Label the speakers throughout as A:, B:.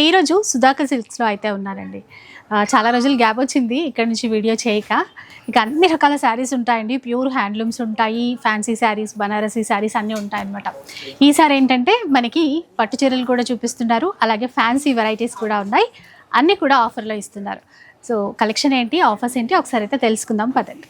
A: ఈరోజు సుధాకర్ సిల్క్స్లో అయితే ఉన్నారండి. చాలా రోజులు గ్యాప్ వచ్చింది ఇక్కడ నుంచి వీడియో చేయక. ఇక అన్ని రకాల శారీస్ ఉంటాయండి. ప్యూర్ హ్యాండ్లూమ్స్ ఉంటాయి ఫ్యాన్సీ శారీస్ బనారసీ శారీస్ అన్నీ ఉంటాయన్నమాట. ఈసారి ఏంటంటే మనకి పట్టు చీరలు కూడా చూపిస్తున్నారు. అలాగే ఫ్యాన్సీ వెరైటీస్ కూడా ఉన్నాయి. అన్నీ కూడా ఆఫర్లో ఇస్తున్నారు. సో కలెక్షన్ ఏంటి ఆఫర్స్ ఏంటి ఒకసారి అయితే తెలుసుకుందాం పదండి.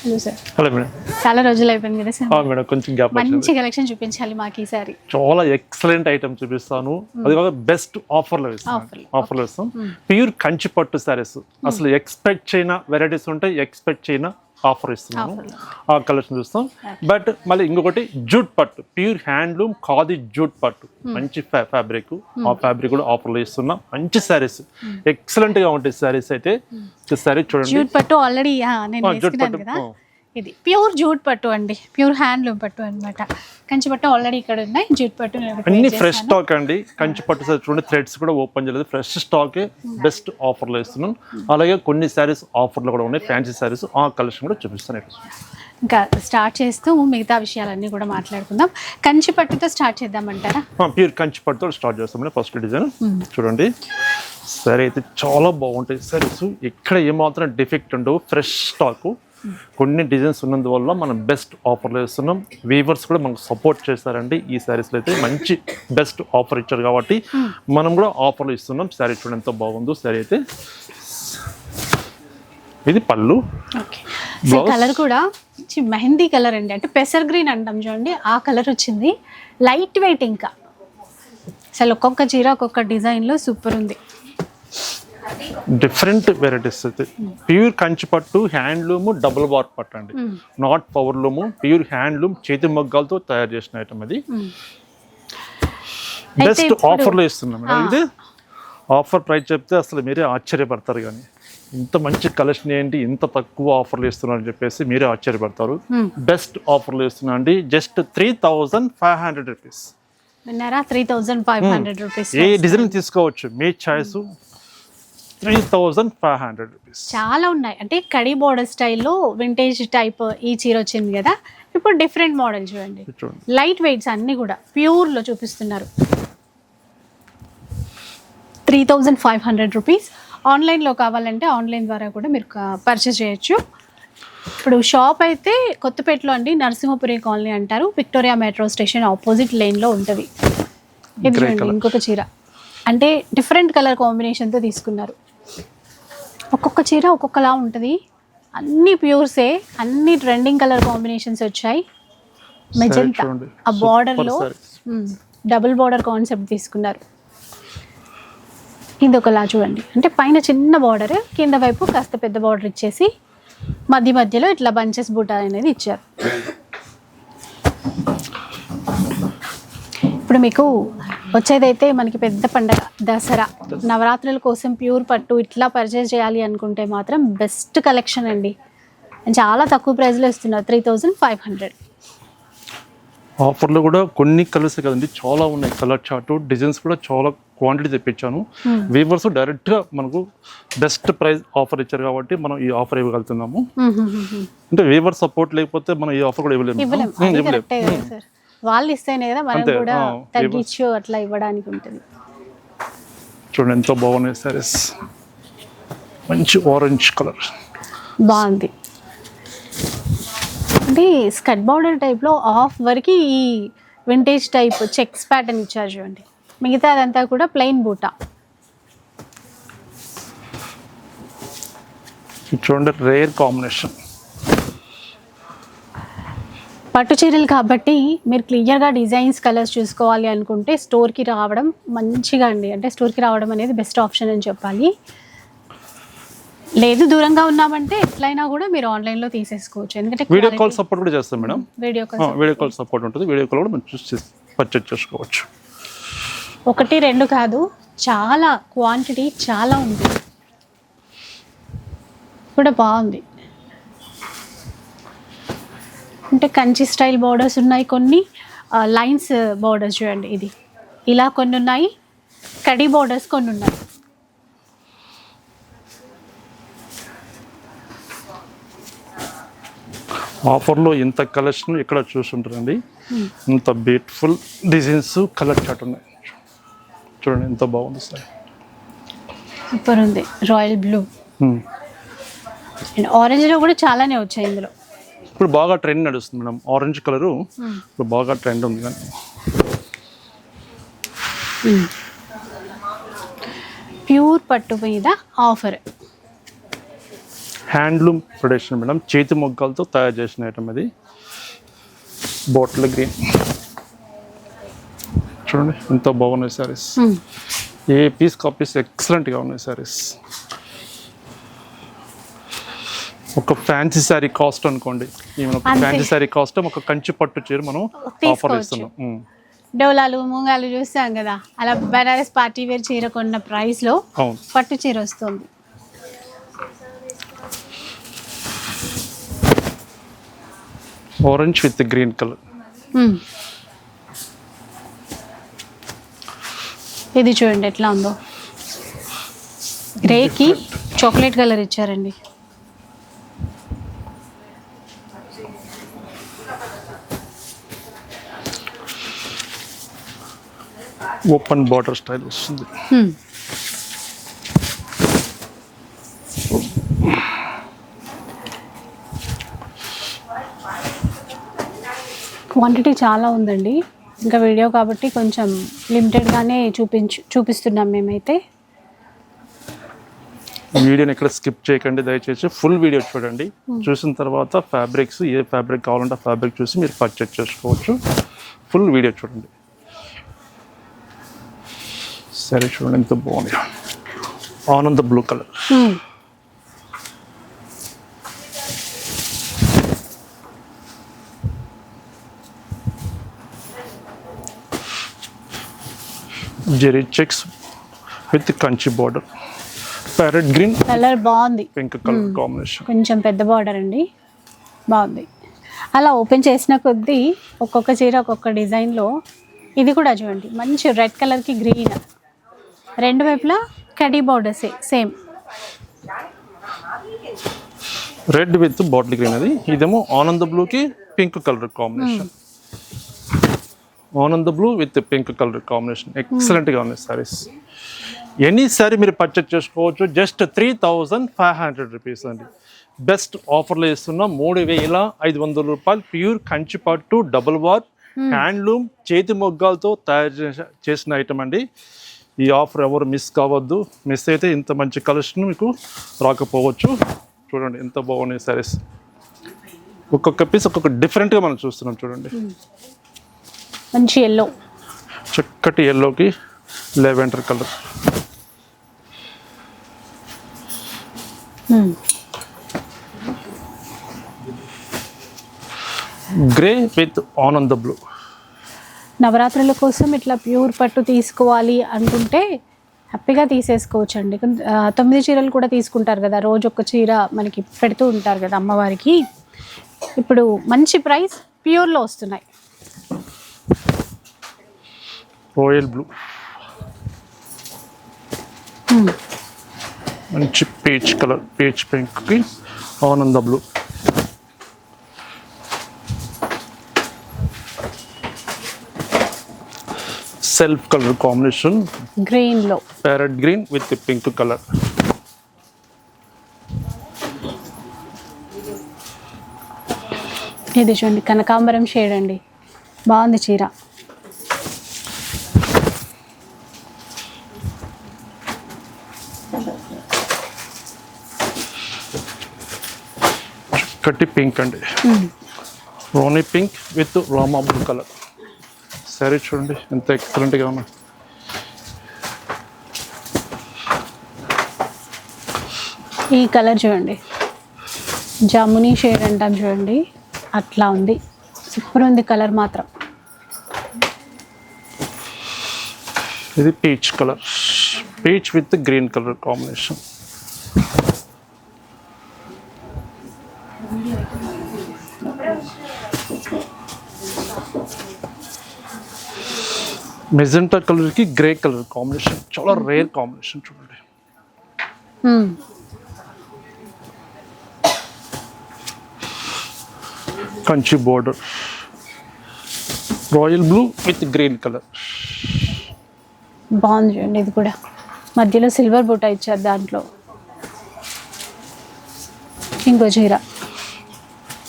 A: Hello sir
B: hello madam.
A: చాలా రోజులు అయిపోయింది కదా సార్.
B: మేడం కొంచెం గ్యాప్
A: మంచి కలెక్షన్ చూపించాలి మాకు ఈసారి.
B: చాలా ఎక్సలెంట్ ఐటమ్ చూపిస్తాను. అది కాక బెస్ట్ ఆఫర్లో ఇస్తాను. ఆఫర్లో ఇస్తాం. ప్యూర్ కంచి పట్టు సారీస్ అసలు ఎక్స్పెక్ట్ చేయన వెరైటీస్ ఉంటాయి ఎక్స్పెక్ట్ చేయన ఆఫర్ ఇస్తున్నాను. ఆ కలెక్షన్ చూస్తాం. బట్ మళ్ళీ ఇంకొకటి జూట్ పట్టు. ప్యూర్ హ్యాండ్లూమ్ ఖాదీ జూట్ పట్టు. మంచి ఫ్యాబ్రిక్. ఆ ఫ్యాబ్రిక్ కూడా ఆఫర్లో ఇస్తున్నాం. మంచి శారీస్ ఎక్సలెంట్గా ఉంటాయి శారీస్ అయితే శారీ చూడండి.
A: జూట్ పట్టు ఆల్రెడీ
B: జూట్ పట్టు,
A: కదా. ఇది. ప్యూర్ జూట్ పట్టు అండి. ప్యూర్ హ్యాండ్లూమ్ పట్టు అన్నమాట. కంచి పట్టు ఆల్రెడీ ఇక్కడ ఉన్నాయి. జూట్ పట్టు
B: అన్ని ఫ్రెష్. స్టాక్ అండి. కంచి పట్టు సార్ చూడండి థ్రెడ్స్ కూడా ఓపెన్ చేయలేదు. ఫ్రెష్ స్టాక్ బెస్ట్ ఆఫర్లో ఇస్తున్నాం అలాగే కొన్ని శారీస్ ఆఫర్లో కూడా ఉన్నాయి. ఫ్యాన్సీ శారీస్ ఆ కలెక్షన్ కూడా చూపిస్తాను.
A: ఇంకా స్టార్ట్ చేస్తూ మిగతా విషయాలన్నీ కూడా మాట్లాడుకుందాం. కంచి పట్టుతో స్టార్ట్ చేద్దామంటారా?
B: ప్యూర్ కంచి పట్టుతో స్టార్ట్ చేస్తామండి. ఫస్ట్ డిజైన్ చూడండి. సరే అయితే చాలా బాగుంటాయి. సారీస్ ఎక్కడ ఏమాత్రం డిఫెక్ట్ ఉండవు. ఫ్రెష్ స్టాక్ కొన్ని డిజైన్స్ ఉన్నందువల్ల మనం బెస్ట్ ఆఫర్లో ఇస్తున్నాం వీవర్స్ కూడా మనకు సపోర్ట్ చేస్తారండి ఈ శారీస్లో అయితే మంచి బెస్ట్ ఆఫర్ ఇచ్చారు కాబట్టి మనం కూడా ఆఫర్లు ఇస్తున్నాం. శారీ చూడండి ఎంత బాగుందో. శారీ అయితే ఇది పళ్ళు?
A: కలర్ కూడా మెహందీ కలర్ అండి. అంటే పెసర్ గ్రీన్ అంటాం చూడండి. ఆ కలర్ వచ్చింది. లైట్ వెయిట్ ఇంకా. అసలు ఒక్కొక్క చీర ఒక్కొక్క డిజైన్లో సూపర్ ఉంది.
B: డిఫరెంట్ వెరైటీస్ అయితే. ప్యూర్ కంచి పట్టు హ్యాండ్లూమ్ డబుల్ బార్ పట్టు అండి. నాట్ పవర్లూమ్ ప్యూర్ హ్యాండ్లూమ్ చేతి మగ్గాలతో తయారు చేసిన ఐటమ్ అది. బెస్ట్ ఆఫర్లో ఇస్తున్నాం ఇది ఆఫర్ ప్రైస్ చెప్తే అసలు మీరే ఆశ్చర్యపడతారు కానీ ఇంత మంచి కలెక్షన్ ఏంటి ఇంత తక్కువ ఆఫర్లు ఇస్తున్నారు అని చెప్పేసి మీరే ఆశ్చర్యపడతారు. బెస్ట్ ఆఫర్లు ఇస్తున్నా అండి just three thousand five hundred rupees
A: విన్నారా? Three thousand five hundred rupees
B: ఏ డిజైన్ తీసుకోవచ్చు మీ choice three thousand five hundred rupees
A: చాలా ఉన్నాయి. అంటే కడి బోర్డర్ స్టైల్లో వింటేజ్ టైప్ ఈ చీర వచ్చింది కదా. ఇప్పుడు డిఫరెంట్ మోడల్ చూడండి. లైట్ వెయిట్స్ అన్నీ కూడా ప్యూర్లో చూపిస్తున్నారు. Three thousand five hundred rupees ఆన్లైన్లో కావాలంటే ఆన్లైన్ ద్వారా కూడా మీరు పర్చేస్ చేయొచ్చు. ఇప్పుడు షాప్ అయితే కొత్తపేటలో అండి నరసింహపురి కాలనీ అంటారు. విక్టోరియా మెట్రో స్టేషన్ ఆపోజిట్ లైన్లో ఉంటుంది. ఇది. ఇంకొక చీర. అంటే డిఫరెంట్ కలర్ కాంబినేషన్తో తీసుకున్నారు. ఒక్కొక్క చీర ఒక్కొక్కలా ఉంటుంది. అన్ని ప్యూర్సే అన్ని ట్రెండింగ్ కలర్ కాంబినేషన్స్ వచ్చాయి. మెజెంటా. ఆ బార్డర్లో. డబుల్ బార్డర్ కాన్సెప్ట్ తీసుకున్నారు. కింద ఒకలా చూడండి. అంటే పైన చిన్న బార్డర్ కింద వైపు కాస్త పెద్ద బార్డర్ ఇచ్చేసి మధ్య మధ్యలో ఇట్లా బంచెస్ బూటా అనేది ఇచ్చారు. ఇప్పుడు మీకు వచ్చేదైతే మనకి పెద్ద పండగ దసరా. నవరాత్రుల కోసం ప్యూర్ పట్టు ఇట్లా పర్చేస్ చేయాలి అనుకుంటే మాత్రం బెస్ట్ కలెక్షన్ అండి. చాలా తక్కువ ప్రైస్లో ఇస్తున్నారు త్రీ థౌజండ్ ఫైవ్ హండ్రెడ్
B: ఆఫర్లో కూడా కొన్ని కలర్స్ కదండి చాలా ఉన్నాయి. కలర్ చార్ట్ డిజైన్స్ కూడా చాలా క్వాంటిటీ తెప్పించాను. వీవర్స్ డైరెక్ట్గా మనకు బెస్ట్ ప్రైస్ ఆఫర్ ఇచ్చారు కాబట్టి మనం ఈ ఆఫర్ ఇవ్వగలుగుతున్నాము. అంటే వీవర్ సపోర్ట్ లేకపోతే మనం ఈ ఆఫర్ కూడా ఇవ్వలేము. ఇవ్వలేము.
A: వాళ్ళు ఇస్తేనే కదా మనం
B: అంతే,
A: కూడా
B: ఆ,
A: తగ్గించు అట్లా ఇవ్వడానికి ఉంటుంది.
B: చూడండి ఎంతో బాగున్నాయి సారీస్ మంచి ఆరెంజ్ కలర్
A: బాగుంది. అంటే స్కట్ బార్డర్ టైప్లో ఆఫ్ వరకు ఈ వింటేజ్ టైప్ చెక్స్ ప్యాటర్న్ ఇచ్చారు చూడండి. మిగతా అదంతా కూడా ప్లెయిన్ బూటా.
B: చూడండి రేర్ కాంబినేషన్
A: పట్టు చీరలు కాబట్టి మీరు క్లియర్గా డిజైన్స్ కలర్స్ చూసుకోవాలి అనుకుంటే స్టోర్కి రావడం మంచిగా అండి. అంటే స్టోర్కి రావడం అనేది బెస్ట్ ఆప్షన్ అని చెప్పాలి. లేదు దూరంగా ఉన్నామంటే ఎట్లయినా కూడా మీరు ఆన్లైన్లో తీసేసుకోవచ్చు. ఎందుకంటే
B: వీడియో కాల్ సపోర్ట్ కూడా చేస్తాం madam.
A: Video call
B: video call support ఉంటుంది. వీడియో కాల్ కూడా మనం చూసి పర్చేజ్ చేసుకోవచ్చు.
A: ఒకటి రెండు కాదు. చాలా క్వాంటిటీ చాలా ఉంది. కూడా బాగుంది. అంటే కంచి స్టైల్ బార్డర్స్ ఉన్నాయి కొన్ని. లైన్స్ బార్డర్స్ చూడండి ఇది. ఇలా కొన్ని ఉన్నాయి. కడీ బోర్డర్స్ కొన్ని ఉన్నాయి.
B: ఆఫర్లో ఇంత కలెక్షన్ ఇక్కడ చూస్తుంటారండి ఇంత బ్యూటిఫుల్ డిజైన్స్ కలర్ చాట్ ఉన్నాయి. చూడండి ఎంత బాగుంది సార్
A: సూపర్ ఉంది. Royal blue
B: Hmm.
A: అండ్ ఆరెంజ్లో కూడా చాలానే వచ్చాయి ఇందులో.
B: ఇప్పుడు బాగా ట్రెండ్ నడుస్తుంది మేడం. ఆరెంజ్ కలరు ఇప్పుడు బాగా ట్రెండ్ ఉంది కానీ.
A: ప్యూర్ పట్టు మీద ఆఫర్
B: హ్యాండ్లూమ్ ప్రొడక్షన్ మేడం. చేతి మొగ్గలతో తయారు చేసిన ఐటమ్ ఇది. బాటిల్ గ్రీన్ చూడండి ఎంత బాగున్నాయి సారీస్ ఏ పీస్ కాపీస్ ఎక్సలెంట్గా ఉన్నాయి సారీస్ ఒక ఫ్యాన్సీ శారీ కాస్ట్ అనుకోండి. ఫ్యాన్సీ శారీ కాస్ట్ ఒక కంచి పట్టు చీర మనం ఆఫర్. ఇస్తున్నాం.
A: డోలాలు మూంగాలు చూస్తాం కదా. అలా బనారస్ పార్టీ వేర్ చీర కొన్న ప్రైస్లో
B: అవును.
A: పట్టు చీర వస్తుంది.
B: Orange with green colour.
A: ఇది చూడండి ఎట్లా ఉందో. గ్రేకి చాక్లెట్ కలర్ ఇచ్చారండి.
B: ఓపెన్ బార్డర్ స్టైల్ వస్తుంది.
A: క్వాంటిటీ చాలా ఉందండి. ఇంకా వీడియో కాబట్టి కొంచెం లిమిటెడ్గానే చూపించు చూపిస్తున్నాం మేమైతే.
B: వీడియోని ఎక్కడ స్కిప్ చేయకండి దయచేసి ఫుల్ వీడియో చూడండి. చూసిన తర్వాత ఫ్యాబ్రిక్స్ ఏ ఫ్యాబ్రిక్ కావాలంటే ఆ ఫ్యాబ్రిక్ చూసి మీరు పర్చేజ్ చేసుకోవచ్చు. ఫుల్ వీడియో చూడండి. సరే చూడండి ఎంత బాగుంది Ananda blue colour. Zari checks with Kanchi border parrot green
A: colour బాగుంది.
B: పింక్ కలర్ కాంబినేషన్
A: కొంచెం పెద్ద బార్డర్ అండి. బాగుంది. అలా ఓపెన్ చేసిన కొద్దీ ఒక్కొక్క చీర ఒక్కొక్క డిజైన్లో ఇది కూడా చూడండి. మంచి రెడ్ కలర్కి గ్రీన్ రెండు వైపులా కడీ బార్డర్సే same
B: red with bottle green అది. ఇదేమో ఆనంద బ్లూకి pink colour combination Ananda blue with pink colour combination ఎక్సలెంట్గా ఉన్నాయి సారీస్ ఎనీ సారీ మీరు పర్చేజ్ చేసుకోవచ్చు. Just three thousand five hundred rupees అండి. బెస్ట్ ఆఫర్లో ఇస్తున్న మూడు వేల ఐదు వందల రూపాయలు ప్యూర్ కంచి పట్టు డబుల్ వార్ హ్యాండ్లూమ్ చేతి మొగ్గాలతో తయారు చేస- చేసిన ఐటమ్ అండి. ఈ ఆఫర్ ఎవరు మిస్ కావద్దు. మిస్ అయితే ఇంత మంచి కలెక్షన్ మీకు రాకపోవచ్చు. చూడండి ఎంత బాగున్నాయి సారీస్ ఒక్కొక్క పీస్ ఒక్కొక్క డిఫరెంట్గా మనం చూస్తున్నాం చూడండి.
A: మంచి ఎల్లో
B: చక్కటి ఎల్లోకి lavender colour grey with Ananda blue
A: నవరాత్రుల కోసం ఇట్లా ప్యూర్ పట్టు తీసుకోవాలి అనుకుంటే హ్యాపీగా తీసేసుకోవచ్చు అండి తొమ్మిది చీరలు కూడా తీసుకుంటారు కదా రోజు ఒక చీర మనకి పెడుతూ ఉంటారు కదా అమ్మవారికి. ఇప్పుడు మంచి ప్రైస్ ప్యూర్లో వస్తున్నాయి.
B: Royal blue. మంచి పీచ్ కలర్ పీచ్ పింక్కి Ananda blue self colour combination
A: గ్రీన్లో
B: parrot green with pink colour
A: ఇది చూడండి కనకాంబరం షేడ్ అండి. బాగుంది చీర.
B: కట్టి పింక్ అండి. Rani pink with Rama blue colour సరే చూడండి ఎంత ఎక్సలెంట్గా ఉన్నా
A: ఈ కలర్ చూడండి. జామునీ షేడ్ అంటాం చూడండి. అట్లా ఉంది. సూపర్ ఉంది కలర్ మాత్రం.
B: ఇది peach colour peach with green colour combination magenta కలర్కి గ్రే కలర్ కాంబినేషన్ చాలా రేర్ కాంబినేషన్ చూడండి. Kanchi border. Royal blue with green colour.
A: బాగుంది చూడండి ఇది కూడా. మధ్యలో సిల్వర్ బూట ఇచ్చారు దాంట్లో. ఇంకో చీర.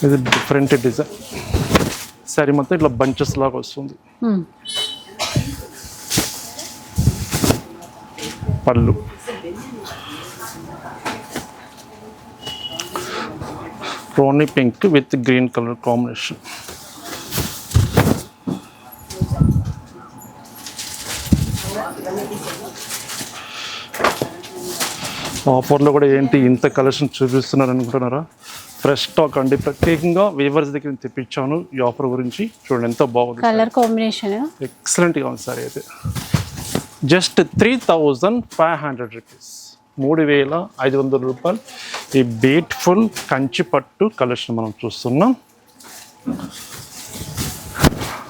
B: ఇది డిఫరెంట్ డిజైన్. సారీ మొత్తం ఇట్లా బంచెస్ లాగా వస్తుంది. పళ్ళు. Rani pink with green colour combination. ఆఫర్లో కూడా ఏంటి? ఇంత కలెక్షన్ చూపిస్తున్నారు అనుకుంటున్నారా? ఫ్రెష్ స్టాక్ అండి. ప్రత్యేకంగా వీవర్స్ దగ్గర తెప్పించాను ఈ ఆఫర్ గురించి. చూడండి ఎంత బాగుంది.
A: Colour combination.
B: ఎక్సలెంట్గా ఉంది సార్ అయితే. Just three thousand five hundred rupees. మూడు వేల ఐదు వందల రూపాయలు. ఈ బ్యూటిఫుల్ కంచి పట్టు కలెక్షన్ మనం చూస్తున్నాం.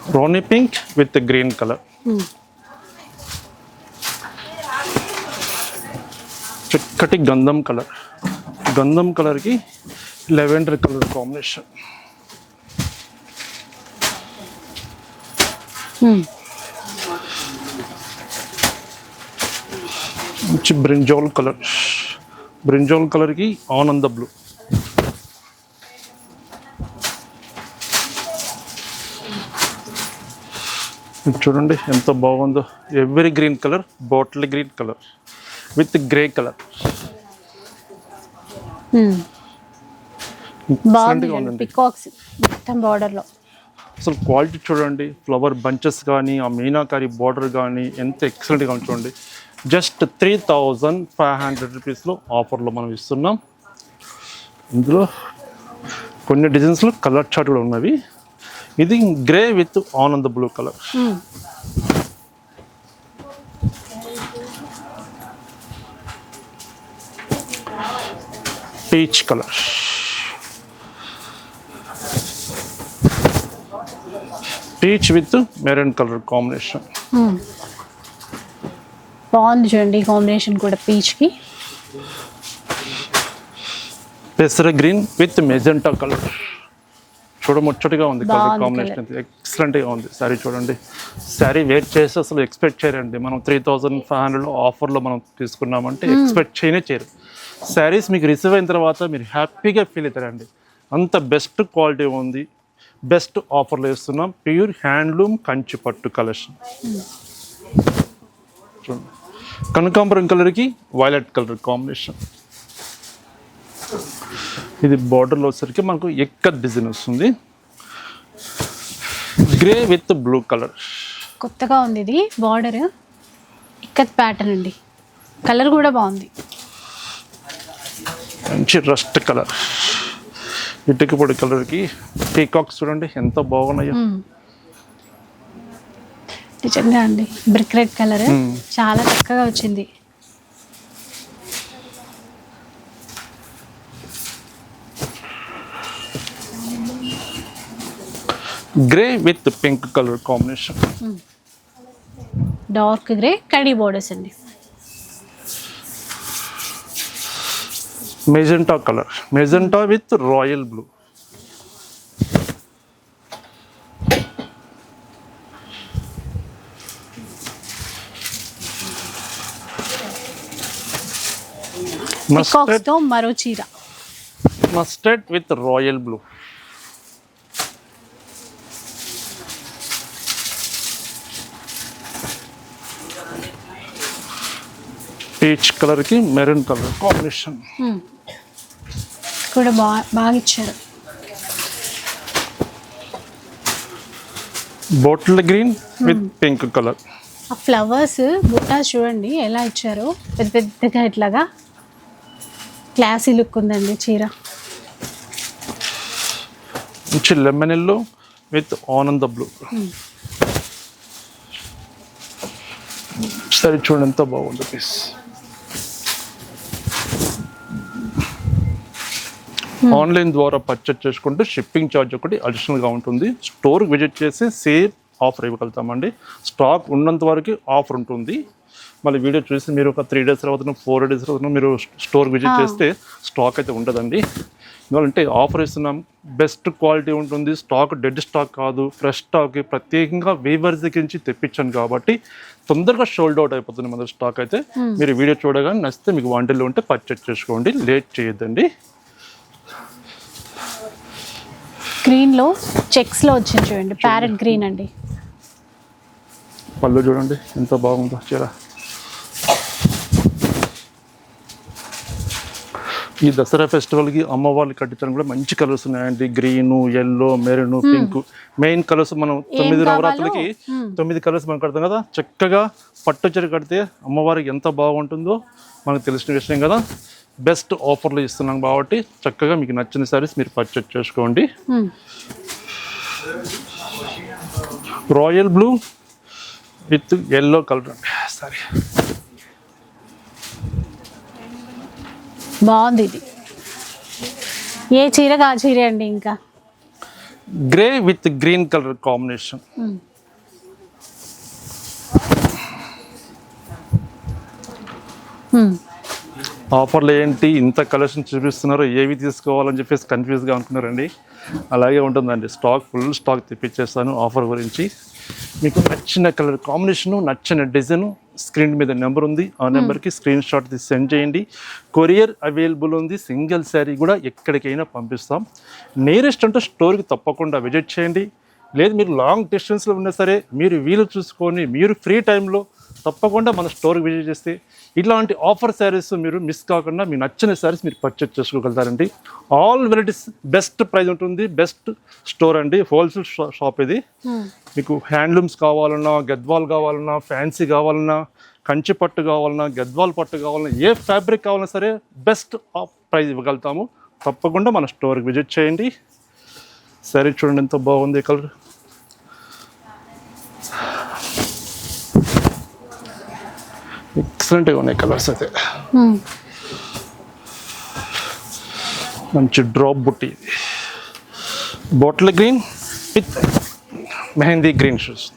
B: Ronnie pink with green colour. చక్కటి గంధం కలర్. గంధం కలర్కి లెవెండర్ కలర్ కాంబినేషన్. మంచి బ్రింజోల్ కలర్. బ్రింజోల్ కలర్కి ఆనంద బ్లూ. చూడండి ఎంత బాగుందో. Evergreen colour bottle green colour with grey colour అసలు క్వాలిటీ చూడండి ఫ్లవర్ బంచెస్ కానీ ఆ మీనాకారి బార్డర్ కానీ ఎంత ఎక్సలెంట్గా ఉంది చూడండి. Just three thousand five hundred రూపీస్లో ఆఫర్లో మనం ఇస్తున్నాం. ఇందులో కొన్ని డిజైన్స్లో కలర్ చార్ట్ కూడా ఉన్నవి. ఇది grey with Ananda blue colour. Peach colour. Peach with maroon colour combination.
A: బాగుంది చూడండి కాంబినేషన్ కూడా పీచ్కి
B: పెసర గ్రీన్ విత్ మెజెంటా కలర్. చూడముచ్చటిగా ఉంది కలర్ కాంబినేషన్ ఎక్సలెంట్గా ఉంది. శారీ చూడండి. శారీ వెయిట్ చేసి అసలు ఎక్స్పెక్ట్ చేయరండి. మనం త్రీ థౌజండ్ ఫైవ్ హండ్రెడ్లో ఆఫర్లో మనం తీసుకున్నామంటే ఎక్స్పెక్ట్ చేయనే చేయరు. శారీస్ మీకు రిసీవ్ అయిన తర్వాత మీరు హ్యాపీగా ఫీల్ అవుతారండి. అంత బెస్ట్ క్వాలిటీ ఉంది. బెస్ట్ ఆఫర్లో ఇస్తున్నాం. ప్యూర్ హ్యాండ్లూమ్ కంచి పట్టు కలెక్షన్ చూడండి. కనకాంబరం కలర్కి వైలెట్ కలర్ కాంబినేషన్ ఇది బార్డర్లో వచ్చేసరికి మనకు ఎక్క డిజైన్ వస్తుంది. గ్రే విత్ బ్లూ కలర్
A: కొత్తగా ఉంది ఇది బార్డర్ ఇక్కత్ ప్యాటర్న్ అండి. కలర్ కూడా బాగుంది.
B: మంచి రస్ట్ కలర్ ఇటుకపొడి కలర్కి పీకాక్స్ చూడండి ఎంత బాగున్నాయో.
A: నిజంగా అండి. Brick red colour. చాలా చక్కగా వచ్చింది.
B: Grey with pink colour combination
A: dark grey khadi borders అండి.
B: Magenta colour magenta with royal blue
A: తో మరో చీర
B: mustard with royal blue peach కలర్కి మెరూన్ కలర్ కాంబినేషన్.
A: కూడా బాగా బాగా ఇచ్చారు
B: bottle green with pink colour
A: ఆ ఫ్లవర్స్ బుట్టాస్ చూడండి ఎలా ఇచ్చారో. పెద్ద పెద్దగా ఇట్లాగా. క్లాసీ లుక్ ఉందండి చీర.
B: మంచి lemon yellow with Ananda blue. సరే చూడండి ఎంత బాగుంది పీస్ ఆన్లైన్ ద్వారా పర్చేస్ చేసుకుంటే షిప్పింగ్ ఛార్జ్ ఒకటి అడిషనల్గా ఉంటుంది. స్టోర్ విజిట్ చేసి సేమ్ ఆఫర్ ఇవ్వగలుగుతామండి. స్టాక్ ఉన్నంత వరకు ఆఫర్ ఉంటుంది. మళ్ళీ వీడియో చూసి మీరు ఒక త్రీ డేస్ తర్వాత ఫోర్ డేస్ తర్వాత మీరు స్టోర్ విజిట్ చేస్తే స్టాక్ అయితే ఉండదండి. ఎందుకంటే ఆఫర్ ఇస్తున్నాం బెస్ట్ క్వాలిటీ ఉంటుంది. స్టాక్ డెడ్ స్టాక్ కాదు. ఫ్రెష్ స్టాక్ ప్రత్యేకంగా వీవర్స్ దగ్గర నుంచి తెప్పించాను కాబట్టి తొందరగా షోల్డ్ అవుట్ అయిపోతుంది మన స్టాక్ అయితే. మీరు వీడియో చూడగానే నచ్చితే మీకు వంటలు ఉంటే పర్చేజ్ చేసుకోండి. లేట్ చేయొద్దండి.
A: గ్రీన్లో చెక్స్లో వచ్చింది చూడండి. ప్యారెట్ గ్రీన్ అండి.
B: పళ్ళు చూడండి. ఎంత బాగుందో చీర. ఈ దసరా ఫెస్టివల్కి అమ్మవాళ్ళు కట్టించడం కూడా మంచి కలర్స్ ఉన్నాయండి. Green yellow maroon pink main colours మనం తొమ్మిది నవరాత్రులకి తొమ్మిది కలర్స్ మనం కడతాం కదా. చక్కగా పట్టు చీర కడితే అమ్మవారికి ఎంత బాగుంటుందో మనకు తెలిసిన విషయం కదా. బెస్ట్ ఆఫర్లు ఇస్తున్నాం కాబట్టి చక్కగా మీకు నచ్చిన సారీస్ మీరు పర్చేజ్ చేసుకోండి.
A: Hmm.
B: Royal blue with yellow colour అండి సారీ
A: బాగుంది ఇది. ఏ చీరకు ఆ చీర అండి ఇంకా?
B: Grey with green colour combination. ఆఫర్లు ఏంటి? ఇంత కలెక్షన్ చూపిస్తున్నారు ఏవి తీసుకోవాలని చెప్పేసి కన్ఫ్యూజ్గా అనుకున్నారండి అలాగే ఉంటుందండి. స్టాక్ ఫుల్ స్టాక్ తెప్పించేస్తాను ఆఫర్ గురించి. మీకు నచ్చిన కలర్ కాంబినేషను నచ్చిన డిజైన్ స్క్రీన్ మీద నెంబర్ ఉంది. ఆ నెంబర్కి స్క్రీన్ షాట్ తీసి సెండ్ చేయండి. కొరియర్ అవైలబుల్ ఉంది. సింగిల్ శారీ కూడా ఎక్కడికైనా పంపిస్తాం. నియరెస్ట్ అంటే స్టోర్కి తప్పకుండా విజిట్ చేయండి. లేదు మీరు లాంగ్ డిస్టెన్స్లో ఉన్నా సరే మీరు వీలు చూసుకొని మీరు ఫ్రీ టైంలో తప్పకుండా మన స్టోర్కి విజిట్ చేస్తే ఇలాంటి ఆఫర్ శారీస్ మీరు మిస్ కాకుండా మీ నచ్చిన శారీస్ మీరు పర్చేస్ చేసుకోగలుగుతారండి. ఆల్ వెరైటీస్ బెస్ట్ ప్రైస్ ఉంటుంది. బెస్ట్ స్టోర్ అండి. హోల్సేల్ షాప్ ఇది.
A: Hmm.
B: మీకు హ్యాండ్లూమ్స్ కావాలన్నా గద్వాల్ కావాలన్నా ఫ్యాన్సీ కావాలన్నా కంచి పట్టు కావాలన్నా గద్వాల్ పట్టు కావాలన్నా ఏ ఫ్యాబ్రిక్ కావాలన్నా సరే బెస్ట్ ఆఫ్ ప్రైస్ ఇవ్వగలుగుతాము. తప్పకుండా మన స్టోర్కి విజిట్ చేయండి. సరే చూడండి ఎంత బాగుంది కలర్. ఎక్సలెంట్గా ఉన్నాయి కలర్స్ అయితే. మంచి డ్రాప్ బుట్టి. ఇది bottle green with mehndi green shoes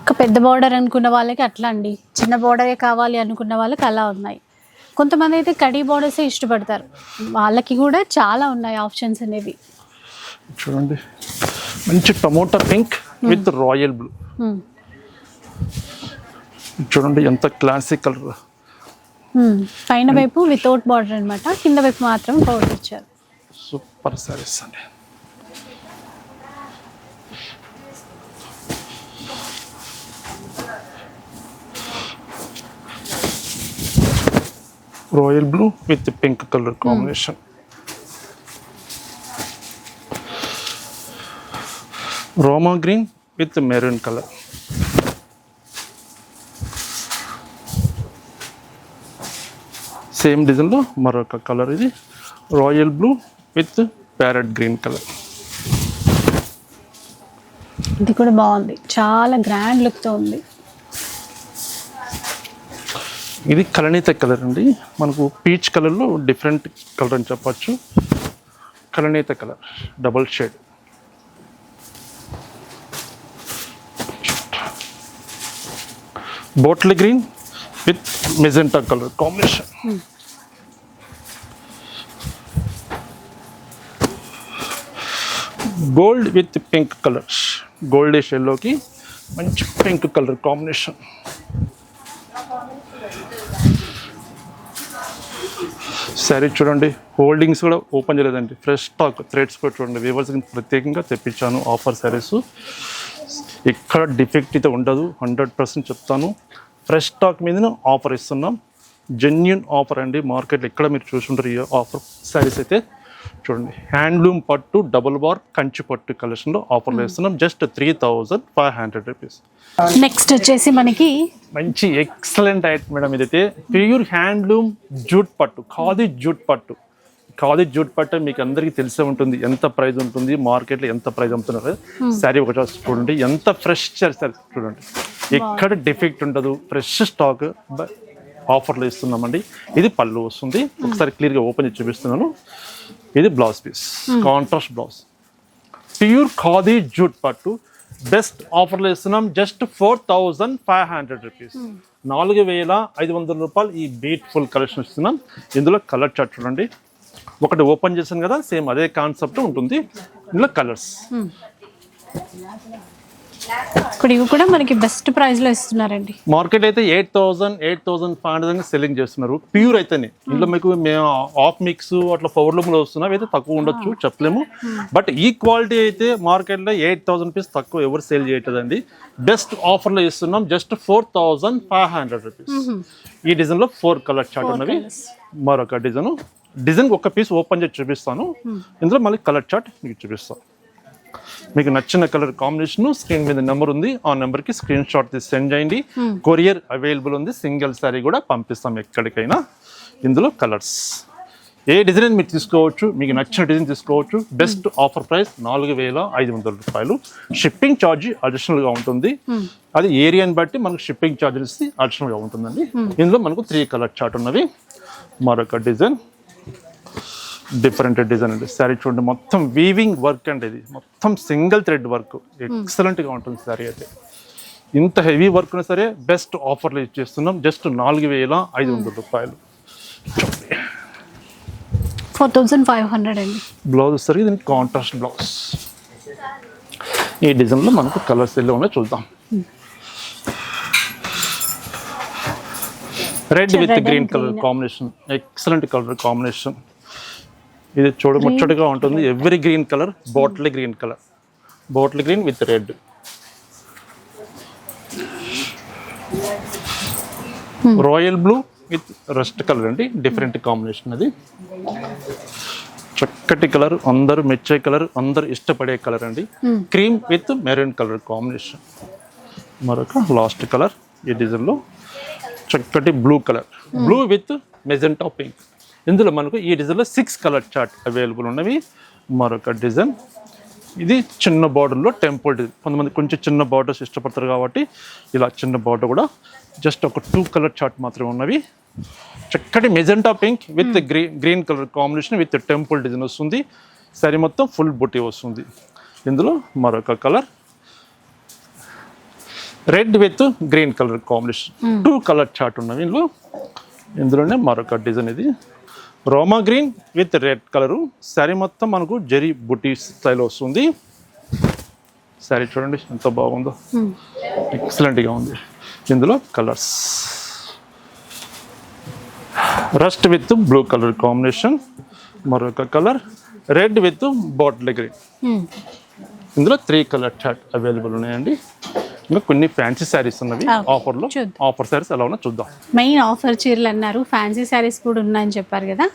A: ఒక పెద్ద బార్డర్ అనుకున్న వాళ్ళకి అట్లా అండి. చిన్న బార్డరే కావాలి అనుకున్న వాళ్ళకి అలా ఉన్నాయి. కొంతమంది అయితే కడీ బార్డర్సే ఇష్టపడతారు. వాళ్ళకి కూడా చాలా ఉన్నాయి ఆప్షన్స్ అనేవి.
B: చూడండి. మంచి tomato pink with royal blue.
A: Hmm.
B: చూడండి ఎంత క్లాసిక్ కలర్
A: Hmm. పైన వైపు వితౌట్ బార్డర్ అన్నమాట. కింద వైపు మాత్రం బార్డర్ ఇచ్చారు.
B: సూపర్ సారీస్ అండి. Royal blue with pink colour combination Rama green with maroon colour same డిజైన్లో మరొక కలర్ ఇది. Royal blue with parrot green colour
A: ఇది కూడా బాగుంది. చాలా గ్రాండ్ లుక్తో ఉంది.
B: ఇది కలనీత కలర్ అండి. మనకు పీచ్ కలర్లో డిఫరెంట్ కలర్ అని చెప్పచ్చు. కలనీత colour double shade. Bottle green with magenta colour combination. Gold with pink colours. Goldish ఎల్లోకి మంచి పింక్ కలర్ కాంబినేషన్. సరే చూడండి హోల్డింగ్స్ కూడా ఓపెన్ చేయలేదండి. ఫ్రెష్ స్టాక్ థ్రెడ్స్ కూడా చూడండి. వీవర్స్ ప్రత్యేకంగా తెప్పించాను ఆఫర్ శారీస్ ఎక్కడ డిఫెక్ట్ అయితే ఉండదు హండ్రెడ్ పర్సెంట్ చెప్తాను. ఫ్రెష్ స్టాక్ మీదనే ఆఫర్ ఇస్తున్నాం. జెన్యున్ ఆఫర్ అండి. మార్కెట్లో ఎక్కడ మీరు చూసుంటారు ఈ ఆఫర్ శారీస్ అయితే చూడండి హ్యాండ్లూమ్ పట్టు డబుల్ బార్ కంచి పట్టు కలెక్షన్లో ఆఫర్లు ఇస్తున్నాం just three thousand five hundred rupees.
A: Next వచ్చేసి మనకి
B: మంచి ఎక్సలెంట్ ఐటమ్ మేడం ఇదైతే. ప్యూర్ హ్యాండ్లూమ్ జూట్ పట్టు ఖాదీ జూట్ పట్టు. ఖాదీ జూట్ పట్టు మీకు అందరికీ తెలిసే ఉంటుంది. ఎంత ప్రైస్ ఉంటుంది మార్కెట్లో ఎంత ప్రైస్ అమ్ముతున్నారు. శారీ ఒక చూడండి ఎంత ఫ్రెష్ సారీ చూడండి. ఎక్కడ డిఫెక్ట్ ఉండదు ఫ్రెష్ స్టాక్ ఆఫర్లో ఇస్తున్నామండి. ఇది పళ్ళు వస్తుంది. ఒకసారి క్లియర్గా ఓపెన్ చేసి చూపిస్తున్నాను. ఇది blouse piece. Contrast blouse. Pure khadi jute పట్టు. బెస్ట్ ఆఫర్లో ఇస్తున్నాం. Just four thousand five hundred rupees నాలుగు వేల ఐదు వందల రూపాయలు ఈ బ్యూటిఫుల్ కలెక్షన్ ఇస్తున్నాం. ఇందులో కలర్ చార్ట్ చూడండి. ఒకటి ఓపెన్ చేశాను కదా సేమ్ అదే కాన్సెప్ట్ ఉంటుంది. ఇందులో కలర్స్
A: ఇప్పుడు ఇవి కూడా మనకి బెస్ట్ ప్రైస్లో ఇస్తున్నారండి.
B: మార్కెట్ అయితే eight thousand eight thousand five hundred selling చేస్తున్నారు. ప్యూర్ అయితేనే. ఇంట్లో మీకు మేము ఆఫ్ మిక్స్ అట్లా పవర్లూమ్లో వస్తున్నాం. అయితే తక్కువ ఉండొచ్చు చెప్పలేము. బట్ ఈ క్వాలిటీ అయితే మార్కెట్లో ఎయిట్ థౌసండ్ రూపీస్ తక్కువ ఎవరు సేల్ చేయట్లేదండి. బెస్ట్ ఆఫర్లో ఇస్తున్నాం. Just four thousand five hundred rupees ఈ డిజైన్లో ఫోర్ కలర్ చార్ట్ ఉన్నవి. మరొక డిజైన్ డిజైన్ ఒక పీస్ ఓపెన్ చేసి చూపిస్తాను. ఇందులో మళ్ళీ కలర్ చార్ట్ మీకు చూపిస్తాను. మీకు నచ్చిన కలర్ కాంబినేషన్ స్క్రీన్ మీద నెంబర్ ఉంది. ఆ నెంబర్కి స్క్రీన్ షాట్ తీసి సెండ్ చేయండి. కొరియర్ అవైలబుల్ ఉంది. సింగిల్ సారీ కూడా పంపిస్తాం ఎక్కడికైనా. ఇందులో కలర్స్. ఏ డిజైన్ మీరు తీసుకోవచ్చు మీకు నచ్చిన డిజైన్ తీసుకోవచ్చు బెస్ట్ ఆఫర్ ప్రైస్ నాలుగు వేల ఐదు వందల రూపాయలు. షిప్పింగ్ ఛార్జ్ అడిషనల్గా ఉంటుంది. అది ఏరియాని బట్టి మనకు షిప్పింగ్ ఛార్జెస్ అడిషనల్గా ఉంటుందండి. ఇందులో మనకు త్రీ కలర్ చార్ట్ ఉన్నవి. మరొక డిజైన్. డిఫరెంట్ డిజైన్ అండి. శారీ చూడండి మొత్తం వీవింగ్ వర్క్ అండి ఇది. మొత్తం సింగిల్ థ్రెడ్ వర్క్ ఎక్సలెంట్గా ఉంటుంది శారీ అయితే. ఇంత హెవీ వర్క్ ఉన్నా సరే బెస్ట్ ఆఫర్లు ఇచ్చేస్తున్నాం జస్ట్ నాలుగు వేల ఐదు వందల రూపాయలు.
A: ఫోర్ థౌజండ్ ఫైవ్ హండ్రెడ్ అండి.
B: బ్లౌజ్ వచ్చేసరికి దీనికి కాంట్రాస్ట్ బ్లౌజ్ ఈ డిజైన్లో మనకు కలర్స్ ఎల్లో ఉన్నాయి చూద్దాం. Red with green colour. Combination excellent colour combination ఇది చూడముచ్చటగా ఉంటుంది. Evergreen colour bottle green colour bottle green with red royal blue with rust colour అండి. డిఫరెంట్ కాంబినేషన్ అది. చక్కటి కలర్ అందరూ మెచ్చే కలర్ అందరూ ఇష్టపడే కలర్ అండి. Cream with maroon colour combination మరొక లాస్ట్ కలర్ ఈ డిజైన్లో చక్కటి blue colour blue with magenta pink ఇందులో మనకు ఈ డిజైన్లో సిక్స్ కలర్ చార్ట్ అవైలబుల్ ఉన్నవి. మరొక డిజైన్ ఇది చిన్న బార్డర్లో టెంపుల్ డిజైన్ కొంతమంది కొంచెం చిన్న బార్డర్స్ ఇష్టపడతారు కాబట్టి ఇలా చిన్న బార్డర్ కూడా జస్ట్ ఒక టూ కలర్ చార్ట్ మాత్రమే ఉన్నవి. చక్కటి magenta pink with green green colour combination with temple design వస్తుంది. సరి మొత్తం ఫుల్ బుట్టి వస్తుంది. ఇందులో మరొక colour red with green colour combination two colour chart ఉన్నవి ఇందులో. ఇందులోనే మరొక డిజైన్ ఇది. Rama green with red colour. Sari మొత్తం మనకు జరీ బుటీ స్టైల్ వస్తుంది. శారీ చూడండి ఎంత బాగుందో. ఎక్సలెంట్గా ఉంది. ఇందులో colours. Rust with blue colour combination మరొక colour. Red with bottle green ఇందులో త్రీ కలర్ చార్ట్ అవైలబుల్ ఉన్నాయండి. ఇంకా కొన్ని ఫ్యాన్సీ శారీస్ ఉన్నవి. ఆఫర్లో. ఆఫర్ శారీస్ ఎలా ఉన్నా చూద్దాం.
A: మెయిన్ ఆఫర్ చీరలు అన్నారు. ఫ్యాన్సీ శారీస్ కూడా ఉన్నాయని చెప్పారు కదా?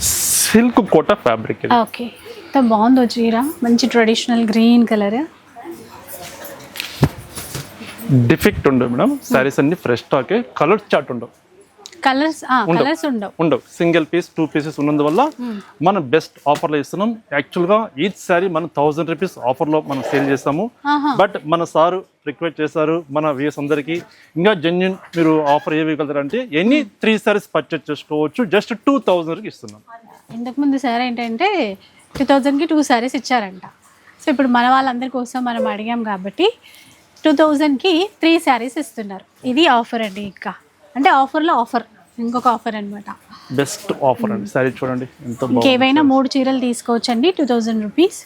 B: Silk Kota fabric
A: okay. బాగుందో చీర. మంచి ట్రెడిషనల్ గ్రీన్ కలర్
B: డిఫెక్ట్ ఉండవు మేడం. శారీస్ అన్ని ఫ్రెష్ స్టాకే కలర్ చార్ట్ ఉండవు.
A: కలర్స్ కలర్స్ ఉండవు.
B: ఉండవు. సింగిల్ పీస్ టూ పీసెస్ ఉన్నందువల్ల మనం బెస్ట్ ఆఫర్లో ఇస్తున్నాం. యాక్చువల్గా ఈచ్ శారీ మనం థౌసండ్ రూపీస్ ఆఫర్లో మనం సేల్ చేస్తాము. బట్ మన సారు రిక్వెస్ట్ చేశారు మన వ్యూస్ అందరికీ. ఇంకా జెన్యున్ మీరు ఆఫర్ ఏ అంటే ఎనీ త్రీ సారీస్ పర్చేస్ చేసుకోవచ్చు. జస్ట్ టూ థౌజండ్కి ఇస్తున్నాం.
A: ఇంతకుముందు సార్ ఏంటంటే టూ థౌజండ్కి టూ శారీస్ ఇచ్చారంట. సో ఇప్పుడు మన వాళ్ళందరి కోసం మనం అడిగాం కాబట్టి టూ థౌజండ్కి త్రీ శారీస్ ఇస్తున్నారు. ఇది ఆఫర్ అండి ఇంకా. అంటే ఆఫర్లో ఆఫర్ ఇంకొక ఆఫర్ అనమాట
B: బెస్ట్ ఆఫర్ అండి. శారీ చూడండి ఎంత
A: ఇంకేవైనా మూడు చీరలు తీసుకోవచ్చండి two thousand rupees.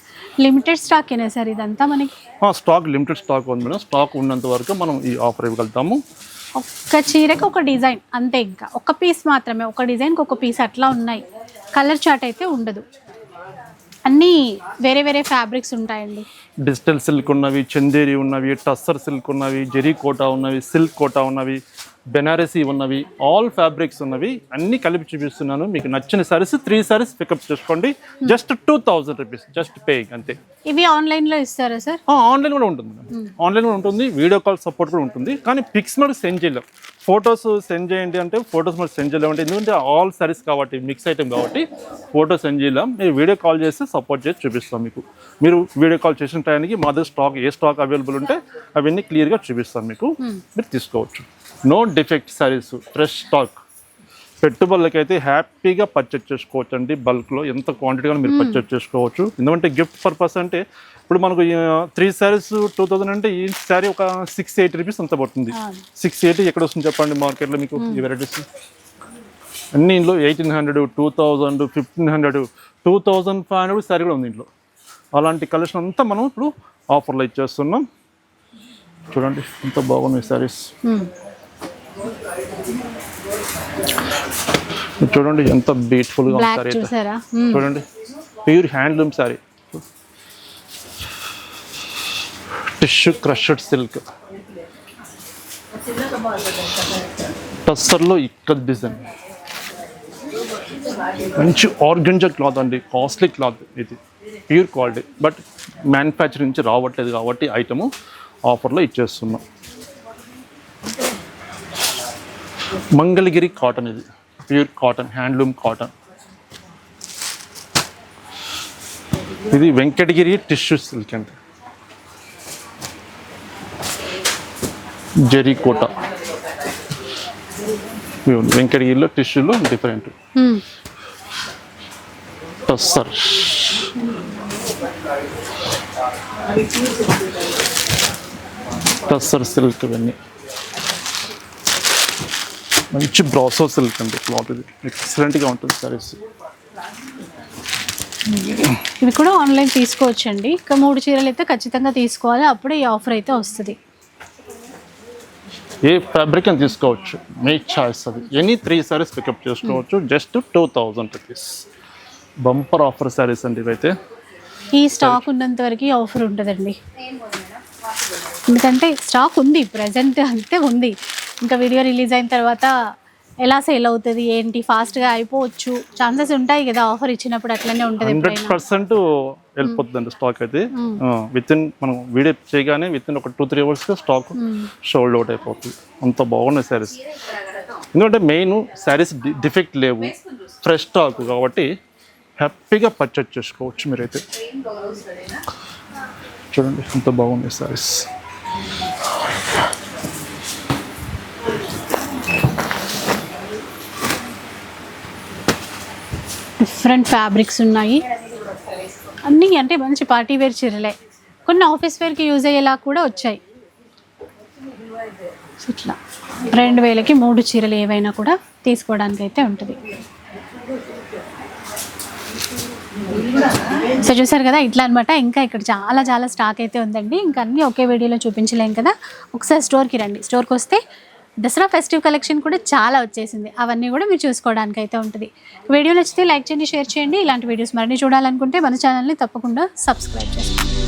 A: Limited stock అయినా సార్ ఇదంతా మనకి?
B: స్టాక్ లిమిటెడ్ స్టాక్ ఉంది మేడం. స్టాక్ ఉన్నంత వరకు మనం ఈ ఆఫర్ ఇవ్వగలుగుతాము.
A: ఒక్క చీరకి ఒక డిజైన్ అంతే ఇంకా. ఒక పీస్ మాత్రమే ఒక డిజైన్కి ఒక పీస్ అట్లా ఉన్నాయి. కలర్ చార్ట్ అయితే ఉండదు. అన్నీ వేరే వేరే ఫ్యాబ్రిక్స్ ఉంటాయండి.
B: డిజిటల్ సిల్క్ ఉన్నవి చందేరి ఉన్నవి టస్సర్ సిల్క్ ఉన్నవి జెరీ కోటా ఉన్నవి సిల్క్ కోటా ఉన్నవి బెనారసీ ఉన్నవి ఆల్ ఫ్యాబ్రిక్స్ ఉన్నవి అన్ని కలిపి చూపిస్తున్నాను. మీకు నచ్చిన సారీస్ త్రీ సారీస్ పికప్ చేసుకోండి. Just two thousand rupees just paying అంతే.
A: ఇవి ఆన్లైన్లో ఇస్తారా సార్?
B: ఆన్లైన్ కూడా ఉంటుంది ఆన్లైన్ కూడా ఉంటుంది వీడియో కాల్ సపోర్ట్ కూడా ఉంటుంది. కానీ పిక్స్ మనకు సెండ్ చేయలేం. ఫొటోస్ సెండ్ చేయండి అంటే ఫొటోస్ మనకు సెండ్ చేయలేము ఎందుకంటే ఆల్ సారీస్ కాబట్టి మిక్స్ ఐటమ్ కాబట్టి ఫోటో సెండ్ చేయలేం. మీరు వీడియో కాల్ చేస్తే సపోర్ట్ చేసి చూపిస్తాం మీకు. మీరు వీడియో కాల్ చేసిన టైంకి మా దగ్గర స్టాక్ ఏ స్టాక్ అవైలబుల్ ఉంటే అవన్నీ క్లియర్గా చూపిస్తాం మీకు. మీరు తీసుకోవచ్చు. No defect sarees fresh stock పెట్టుబడులకి అయితే హ్యాపీగా పర్చేజ్ చేసుకోవచ్చు అండి బల్క్లో ఎంత క్వాంటిటీగా మీరు పర్చేజ్ చేసుకోవచ్చు. ఎందుకంటే గిఫ్ట్ పర్పస్ అంటే ఇప్పుడు మనకు త్రీ శారీస్ టూ థౌసండ్ అంటే ఈ శారీ ఒక సిక్స్ ఎయిటీ రూపీస్ అంత పడుతుంది. సిక్స్ ఎయిటీ ఎక్కడ వస్తుంది చెప్పండి మార్కెట్లో మీకు ఈ వెరైటీస్ అన్ని ఇంట్లో eighteen hundred two thousand fifteen hundred two thousand five hundred saree కూడా ఉంది ఇంట్లో అలాంటి కలెక్షన్ అంతా మనం ఇప్పుడు ఆఫర్లో ఇచ్చేస్తున్నాం. చూడండి ఎంత బాగున్నాయి శారీస్. చూడండి ఎంత ఉంది శారీ అయితే.
A: చూసారా? మ్మ్.
B: చూడండి. Pure handloom saree tissue crushed silk టస్సర్లో ఇక్కడ డిజైన్ మంచి ఆర్గంజా క్లాత్ అండి. కాస్ట్లీ క్లాత్ ఇది. ప్యూర్ క్వాలిటీ బట్ మ్యానుఫ్యాక్చరింగ్ నుంచి రావట్లేదు కాబట్టి ఐటము ఆఫర్లో ఇచ్చేస్తున్నాం. మంగళగిరి కాటన్ ఇది. Pure cotton handloom cotton. ఇది వెంకటగిరి టిష్యూ సిల్క్ అండి. జరీకోట ఇవి ఉంది. వెంకటగిరిలో టిష్యూలో డిఫరెంట్. టస్సర్. టస్సర్ సిల్క్ ఇవన్నీ. మంచి బ్రాసో సిల్క్ అండి క్లాత్ ఇది. ఎక్సలెంట్గా ఉంటుంది సారీస్
A: ఇవి కూడా ఆన్లైన్ తీసుకోవచ్చు అండి ఇంకా మూడు చీరలు అయితే ఖచ్చితంగా తీసుకోవాలి. అప్పుడే ఈ ఆఫర్ అయితే వస్తుంది.
B: ఏ ఫ్యాబ్రిక్ అని తీసుకోవచ్చు. మీ చాయిస్ అది. ఎనీ త్రీ సారీస్ పికప్ చేసుకోవచ్చు. Just two thousand rupees bumper offer sarees అండి ఇవైతే.
A: ఈ స్టాక్ ఉన్నంత వరకు ఆఫర్ ఉంటుందండి. ఎందుకంటే స్టాక్ ఉంది. ప్రజెంట్ అంతే ఉంది. ఇంకా వీడియో రిలీజ్ అయిన తర్వాత ఎలా సేల్ అవుతుంది ఏంటి? ఫాస్ట్గా అయిపోవచ్చు. ఛాన్సెస్ ఉంటాయి కదా ఆఫర్ ఇచ్చినప్పుడు అట్లనే ఉంటుంది
B: హండ్రెడ్ పర్సెంట్ వెళ్ళిపోతుందండి స్టాక్ అయితే. విత్ ఇన్ మనం వీడియో చేయగానే విత్ ఇన్ ఒక టూ త్రీ అవర్స్కి స్టాక్ షోల్డ్ అవుట్ అయిపోతుంది. అంత బాగున్నాయి శారీస్ ఎందుకంటే మెయిన్ శారీస్ డిఫెక్ట్ లేవు. ఫ్రెష్ స్టాక్ కాబట్టి హ్యాపీగా పర్చేజ్ చేసుకోవచ్చు మీరైతే. చూడండి ఎంత బాగున్నాయి శారీస్
A: డిఫరెంట్ ఫ్యాబ్రిక్స్ ఉన్నాయి. అన్నీ అంటే మంచి పార్టీ వేర్ చీరలే. కొన్ని ఆఫీస్ వేర్కి యూజ్ అయ్యేలా కూడా వచ్చాయి. ఇట్లా రెండు వేలకి మూడు చీరలు ఏవైనా కూడా తీసుకోవడానికి అయితే ఉంటుంది. సో చూసారు కదా ఇట్లా అనమాట ఇంకా ఇక్కడ చాలా చాలా స్టాక్ అయితే ఉందండి. ఇంకా అన్నీ ఒకే వీడియోలో చూపించలేం కదా. ఒకసారి స్టోర్కి రండి. స్టోర్కి వస్తే దసరా ఫెస్టివ్ కలెక్షన్ కూడా చాలా వచ్చేసింది. అవన్నీ కూడా మీరు చూసుకోవడానికి అయితే ఉంటుంది. వీడియో నచ్చితే లైక్ చేయండి షేర్ చేయండి. ఇలాంటి వీడియోస్ మరిన్ని చూడాలనుకుంటే మన ఛానల్ని తప్పకుండా సబ్స్క్రైబ్ చేసుకోండి.